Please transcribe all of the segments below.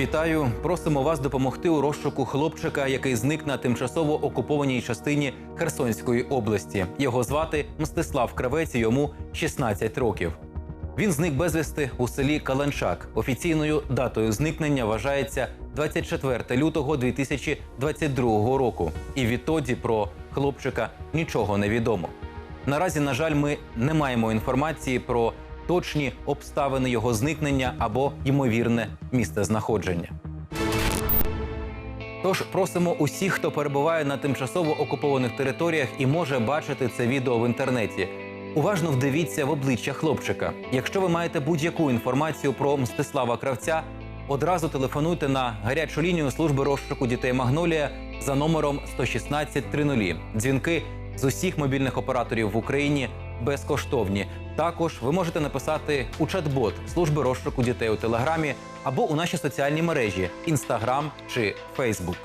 Вітаю! Просимо вас допомогти у розшуку хлопчика, який зник на тимчасово окупованій частині Херсонської області. Його звати Мстислав Кравець, йому 16 років. Він зник безвісти у селі Каланчак. Офіційною датою зникнення вважається 24 лютого 2022 року. І відтоді про хлопчика нічого не відомо. Наразі, на жаль, ми не маємо інформації про точні обставини його зникнення або ймовірне місце знаходження. Тож просимо усіх, хто перебуває на тимчасово окупованих територіях і може бачити це відео в інтернеті. Уважно вдивіться в обличчя хлопчика. Якщо ви маєте будь-яку інформацію про Мстислава Кравця, одразу телефонуйте на гарячу лінію служби розшуку дітей Магнолія за номером 116 30. Дзвінки з усіх мобільних операторів в Україні безкоштовні. Також ви можете написати у чат-бот служби розшуку дітей у Телеграмі або у наші соціальні мережі Інстаграм чи Фейсбук.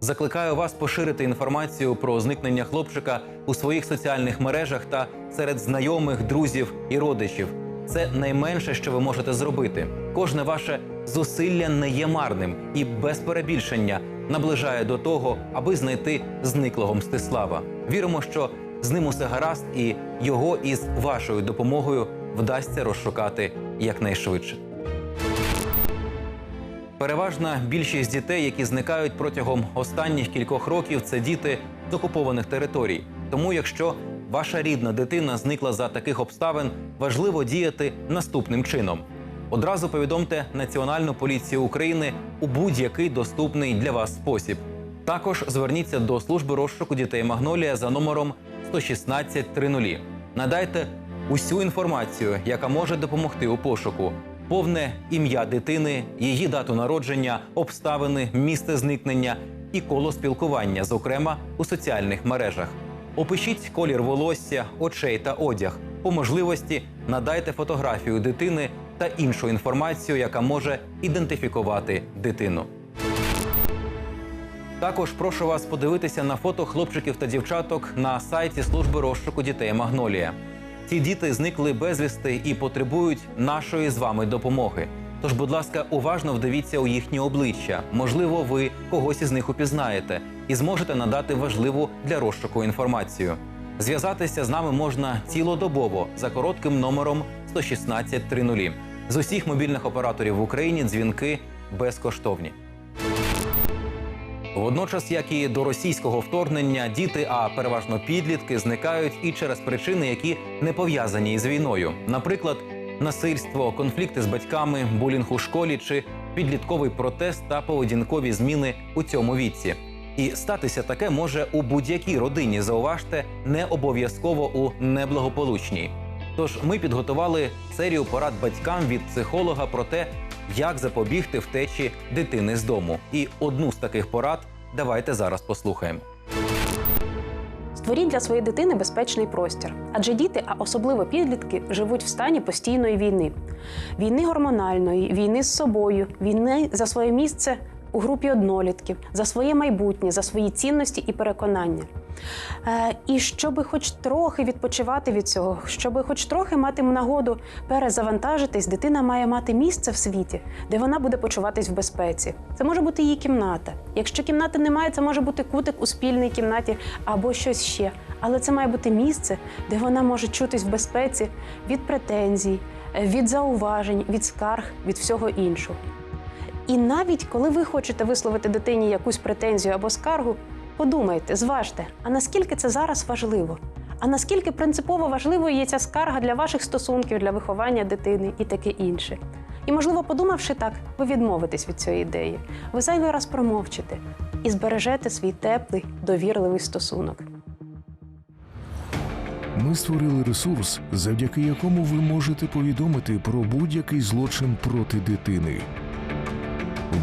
Закликаю вас поширити інформацію про зникнення хлопчика у своїх соціальних мережах та серед знайомих, друзів і родичів. Це найменше, що ви можете зробити. Кожне ваше зусилля не є марним і без перебільшення наближає до того, аби знайти зниклого Мстислава. Віримо, що з ним усе гаразд, і його із вашою допомогою вдасться розшукати якнайшвидше. Переважна більшість дітей, які зникають протягом останніх кількох років, це діти з окупованих територій. Тому, якщо ваша рідна дитина зникла за таких обставин, важливо діяти наступним чином. Одразу повідомте Національну поліцію України у будь-який доступний для вас спосіб. Також зверніться до служби розшуку дітей Магнолія за номером 116 30. Надайте усю інформацію, яка може допомогти у пошуку. Повне ім'я дитини, її дату народження, обставини, місце зникнення і коло спілкування, зокрема у соціальних мережах. Опишіть колір волосся, очей та одяг. По можливості надайте фотографію дитини та іншу інформацію, яка може ідентифікувати дитину. Також прошу вас подивитися на фото хлопчиків та дівчаток на сайті служби розшуку дітей Магнолія. Ці діти зникли безвісти і потребують нашої з вами допомоги. Тож, будь ласка, уважно вдивіться у їхні обличчя. Можливо, ви когось із них упізнаєте і зможете надати важливу для розшуку інформацію. Зв'язатися з нами можна цілодобово за коротким номером 116 30. З усіх мобільних операторів в Україні дзвінки безкоштовні. Водночас, як і до російського вторгнення, діти, а переважно підлітки, зникають і через причини, які не пов'язані із війною. Наприклад, насильство, конфлікти з батьками, булінг у школі чи підлітковий протест та поведінкові зміни у цьому віці. І статися таке може у будь-якій родині. Зауважте, не обов'язково у неблагополучній. Тож ми підготували серію порад батькам від психолога про те, як запобігти втечі дитини з дому. І одну з таких порад давайте зараз послухаємо. Створіть для своєї дитини безпечний простір, адже діти, а особливо підлітки, живуть в стані постійної війни: війни гормональної, війни з собою, війни за своє місце у групі однолітків, за своє майбутнє, за свої цінності і переконання. Е, і щоби хоч трохи відпочивати від цього, щоби хоч трохи мати нагоду перезавантажитись, дитина має мати місце в світі, де вона буде почуватись в безпеці. Це може бути її кімната. Якщо кімнати немає, це може бути кутик у спільній кімнаті або щось ще. Але це має бути місце, де вона може чутись в безпеці від претензій, е, від зауважень, від скарг, від всього іншого. І навіть коли ви хочете висловити дитині якусь претензію або скаргу, подумайте, зважте, а наскільки це зараз важливо? А наскільки принципово важливою є ця скарга для ваших стосунків, для виховання дитини і таке інше? І, можливо, подумавши так, ви відмовитесь від цієї ідеї. Ви зайвий раз промовчите і збережете свій теплий, довірливий стосунок. Ми створили ресурс, завдяки якому ви можете повідомити про будь-який злочин проти дитини.